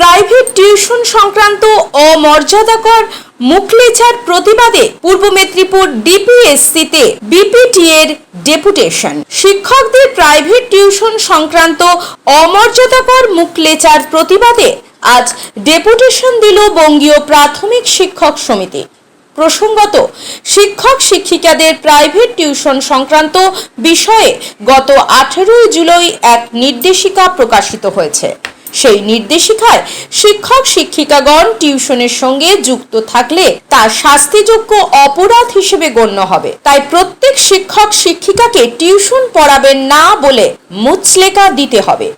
Private tuition সংক্রান্ত অমর্যাদাকর মুখলেচার প্রতিবাদে পূর্ব মেদিনীপুর ডিপিএসসিতে বিপিটি এর ডেপুটেশন। শিক্ষকদের প্রাইভেট টিউশন সংক্রান্ত অমর্যাদাকর মুখলেচার প্রতিবাদে আজ ডেপুটেশন দিল বঙ্গীয় প্রাথমিক শিক্ষক সমিতি। প্রসঙ্গত, শিক্ষক শিক্ষিকাদের প্রাইভেট টিউশন সংক্রান্ত বিষয়ে গত আঠেরোই জুলাই এক নির্দেশিকা প্রকাশিত হয়েছে। সেই নির্দেশিকায় শিক্ষক, শিক্ষিকাগণ টিউশনের সঙ্গে যুক্ত থাকলে তা শাস্তিযোগ্য অপরাধ হিসেবে গণ্য হবে। তাই প্রত্যেক শিক্ষক, শিক্ষিকাকে টিউশন পড়াবেন না বলে মুচলেকা দিতে হবে।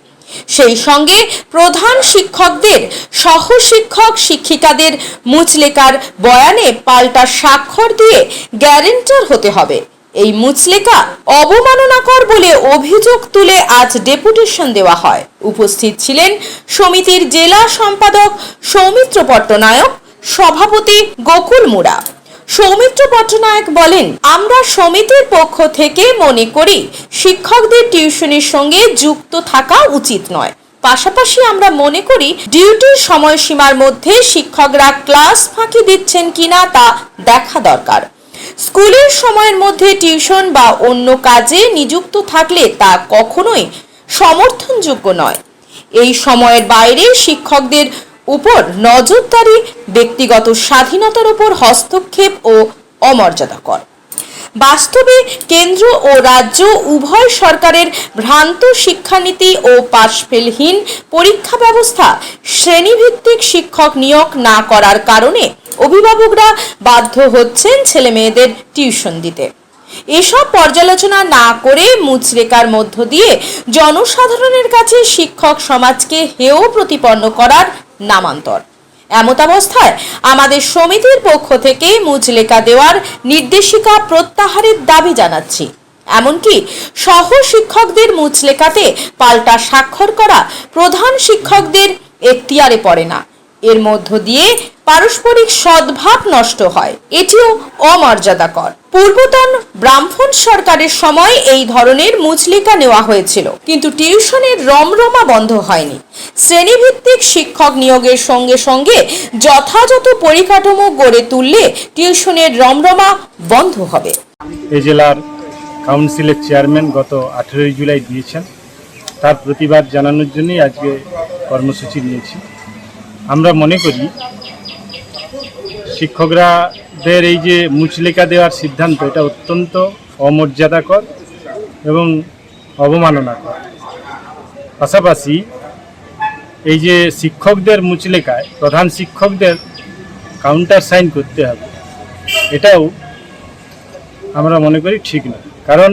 সেই সঙ্গে প্রধান শিক্ষকদের সহ শিক্ষক শিক্ষিকাদের মুচলেকার বয়ানে পাল্টা স্বাক্ষর দিয়ে গ্যারেন্টার হতে হবে। এই মুচলেকা অবমাননাকর বলে অভিযোগ তুলে আজ ডেপুটেশন দেওয়া হয়। উপস্থিত ছিলেন সমিতির জেলা সম্পাদক সৌমিত্র পট্টনায়ক, সভাপতি গোকুল মুড়া। সৌমিত্র পট্টনায়ক বলেন, আমরা সমিতির পক্ষ থেকে মনে করি শিক্ষকদের টিউশনের সঙ্গে যুক্ত থাকা উচিত নয়। পাশাপাশি আমরা মনে করি ডিউটির সময়সীমার মধ্যে শিক্ষকরা ক্লাস ফাঁকি দিচ্ছেন কিনা তা দেখা দরকার। স্কুলের সময়ের মধ্যে টিউশন বা অন্য কাজে নিযুক্ত থাকলে তা কখনোই সমর্থনযোগ্য নয়। এই সময়ের বাইরে শিক্ষকদের উপর নজরদারি, ব্যক্তিগত স্বাধীনতার উপর হস্তক্ষেপ ও অমর্যাদাকর বাস্তবে কেন্দ্র ও রাজ্য উভয় সরকারের ভ্রান্ত শিক্ষানীতি ও পাশফেলহীন পরীক্ষা ব্যবস্থা শ্রেণীভিত্তিক শিক্ষক নিয়োগ না করার কারণে অভিভাবকরা বাধ্য হচ্ছেন ছেলে মেয়েদের টিউশন দিতে। এসব পর্যালোচনা না করে মুচরেকার মধ্য দিয়ে জনসাধারণের কাছে শিক্ষক সমাজকে হেয় প্রতিপন্ন করার নামান্তর। এমতাবস্থায় আমাদের সমিতির পক্ষ থেকে মুচলেকা দেওয়ার নির্দেশিকা প্রত্যাহারের দাবি জানাচ্ছি। এমনকি সহ শিক্ষকদের মুচলেকাতে পাল্টা স্বাক্ষর করা প্রধান শিক্ষকদের এখতিয়ারে পড়ে না। এর মধ্য দিয়ে পারস্পরিক সদ্ভাব নষ্ট হয়। এটিও অমর্যাদাকর। পূর্বতন ব্রাহ্মণ সরকারের সময় এই ধরনের মুচলিকা নেওয়া হয়েছিল। কিন্তু টিউশনের রমরমা বন্ধ হয়নি। শ্রেণীভিত্তিক শিক্ষক নিয়োগের সঙ্গে সঙ্গে যথাযথ পরিকাঠামো গড়ে তুললে টিউশনের রমরমা বন্ধ হবে। এই জেলার কাউন্সিলের চেয়ারম্যান গত আঠেরোই জুলাই দিয়েছেন। তার প্রতিবাদ জানানোর জন্যই আজকে কর্মসূচি নিয়েছি। আমরা মনে করি শিক্ষকরাদের এই যে মুচলেকা দেওয়ার সিদ্ধান্ত, এটা অত্যন্ত অমর্যাদাকর এবং অবমাননাকর। পাশাপাশি এই যে শিক্ষকদের মুচলেকায়, প্রধান শিক্ষকদের কাউন্টার সাইন করতে হবে, এটাও আমরা মনে করি ঠিক না কারণ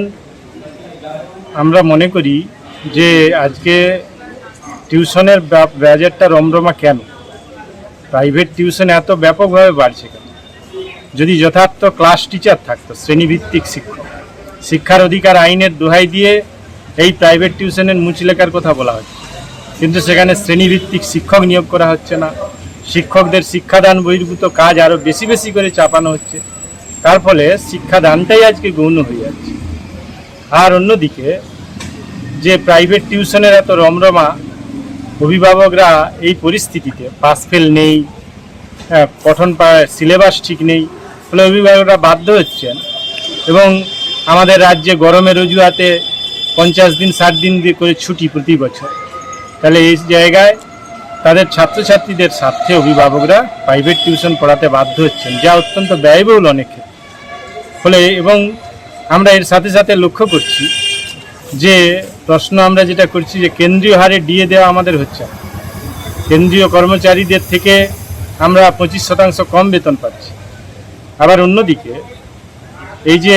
আমরা মনে করি যে আজকে টিউশনের বাজেটটা রমরমা কেন? প্রাইভেট টিউশন এত ব্যাপকভাবে বাড়ছে কেন? যদি যথার্থ ক্লাস টিচার থাকতো, শ্রেণীভিত্তিক শিক্ষক, শিক্ষার অধিকার আইনের দোহাই দিয়ে এই প্রাইভেট টিউশনের মুচলেখার কথা বলা হচ্ছে। কিন্তু সেখানে শ্রেণীভিত্তিক শিক্ষক নিয়োগ করা হচ্ছে না। শিক্ষকদের শিক্ষাদান বহির্ভূত কাজ আরও বেশি বেশি করে চাপানো হচ্ছে। তার ফলে শিক্ষাদানটাই আজকে গৌণ হয়ে যাচ্ছে। আর অন্যদিকে, যে প্রাইভেট টিউশনের এত রমরমা অভিভাবকরা এই পরিস্থিতিতে পাস ফেল নেই হ্যাঁ, পঠন সিলেবাস ঠিক নেই ফলে অভিভাবকরা বাধ্য হচ্ছেন। এবং আমাদের রাজ্যে গরমের অজুহাতে পঞ্চাশ দিন ষাট দিন দিয়ে করে ছুটি প্রতি বছর। তাহলে এই জায়গায় তাদের ছাত্রছাত্রীদের স্বার্থে অভিভাবকরা প্রাইভেট টিউশন পড়াতে বাধ্য হচ্ছেন যা অত্যন্ত ব্যয়বহুল অনেক ক্ষেত্রে। ফলে এবং আমরা এর সাথে সাথে লক্ষ্য করছি যে প্রশ্ন আমরা যেটা করছি যে কেন্দ্রীয় হারে ডিএ দেওয়া আমাদের হচ্ছে। কেন্দ্রীয় কর্মচারীদের থেকে আমরা পঁচিশ শতাংশ কম বেতন পাচ্ছি। আবার অন্যদিকে এই যে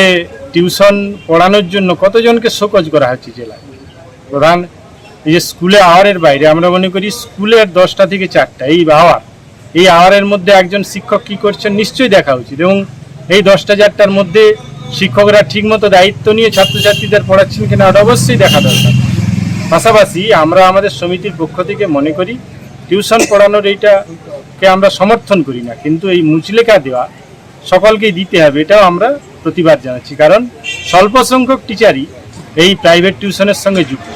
টিউশন পড়ানোর জন্য কতজনকে শোকজ করা হচ্ছে জেলায়? প্রধান, এই যে স্কুলে আওয়ারের বাইরে, আমরা মনে করি স্কুলের দশটা থেকে চারটা, এই আওয়ার, এই আওয়ারের মধ্যে একজন শিক্ষক কি করছেন নিশ্চয়ই দেখা উচিত এবং এই দশটা চারটার মধ্যে শিক্ষকরা ঠিকমতো দায়িত্ব নিয়ে ছাত্রছাত্রীদের পড়াচ্ছেন কিনা ওটা অবশ্যই দেখা দরকার। পাশাপাশি আমরা আমাদের সমিতির পক্ষ থেকে মনে করি, টিউশন পড়ানোর এইটাকে আমরা সমর্থন করি না, কিন্তু এই মুচলেখা দেওয়া সকলকেই দিতে হবে, এটাও আমরা প্রতিবাদ জানাচ্ছি। কারণ স্বল্প সংখ্যক টিচারই এই প্রাইভেট টিউশনের সঙ্গে যুক্ত।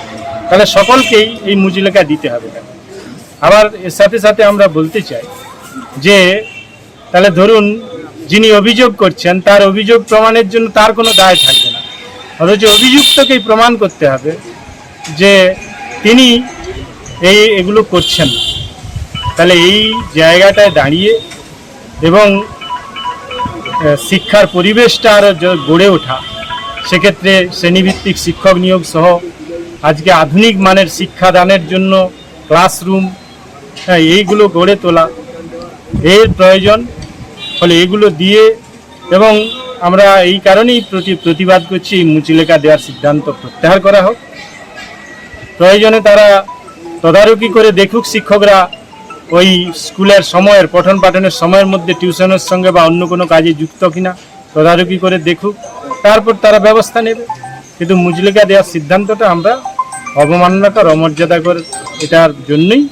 তাহলে সকলকেই এই মুচলেখা দিতে হবে আবার এর সাথে সাথে আমরা বলতে চাই যে, তাহলে ধরুন যিনি অভিযোগ করছেন, তার অভিযোগ প্রমাণের জন্য তার কোনো দায় থাকবে না। অথচ অভিযুক্তকেই প্রমাণ করতে হবে যে তিনি এই এগুলো করছেন তাহলে এই জায়গাটায় দাঁড়িয়ে এবং শিক্ষার পরিবেশটা আরও গড়ে ওঠা, সেক্ষেত্রে শ্রেণীভিত্তিক শিক্ষক নিয়োগ সহ আজকে আধুনিক মানের শিক্ষাদানের জন্য ক্লাসরুম হ্যাঁ এইগুলো গড়ে তোলা, এর প্রয়োজন ফলে এগুলো দিয়ে এবং আমরা এই কারণেই প্রতি প্রতিবাদ করছি এই মুচিলেখা দেওয়ার সিদ্ধান্ত প্রত্যাহার করা হোক। প্রয়োজনে তারা তদারকি করে দেখুক শিক্ষকরা ওই স্কুলের সময়ের পঠন পাঠনের সময়ের মধ্যে টিউশনের সঙ্গে বা অন্য কোনো কাজে যুক্ত কিনা তদারকি করে দেখুক তারপর তারা ব্যবস্থা নেবে। কিন্তু মুচলেখা দেওয়ার সিদ্ধান্তটা আমরা অবমাননাকর অমর্যাদাকর এটার জন্যই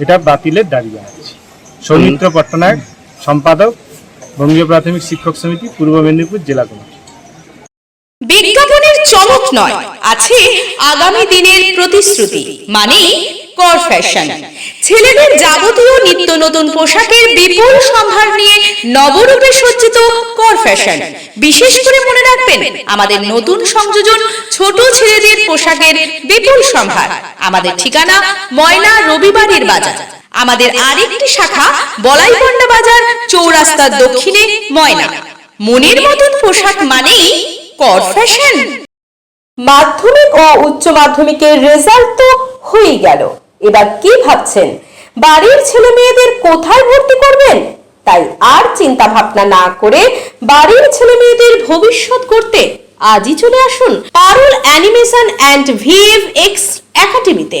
এটা বাতিলের দাঁড়িয়ে আছে সৌমিত্র পট্টনায়ক সম্পাদক বঙ্গীয় প্রাথমিক শিক্ষক সমিতি, পূর্ব মেদিনীপুর জেলা কমিটি। বিজ্ঞাপনের চমক নয়, আছে আগামী দিনের প্রতিশ্রুতি মানে কর ফ্যাশন ছেলেদের যাবতীয় নিত্য নতুন পোশাকের বিপুল সম্ভার নিয়ে নবরূপে সজ্জিত কর ফ্যাশন বিশেষ করে মনে রাখবেন, আমাদের নতুন সংযোজন ছোট ছেলেদের পোশাকের বিপুল সম্ভার। আমাদের ঠিকানা ময়না রবিবারের বাজার। আমাদের আরেকটি শাখা বলাইপন্ডা বাজার চৌরাস্তার দক্ষিণে ময়না। মনের মতন পোশাক মানেই কর ফ্যাশন। মাধ্যমিক ও উচ্চ মাধ্যমিকের রেজাল্ট তো হয়ে গেল। এবার কি ভাবছেন? বাড়ির ছেলে মেয়েদের কোথায় ভর্তি করবেন? তাই আর চিন্তা ভাবনা না করে বাড়ির ছেলে মেয়েদের ভবিষ্যৎ করতে আজই চলে আসুন পারুল অ্যানিমেশন অ্যান্ড ভিএফএক্স একাডেমিতে।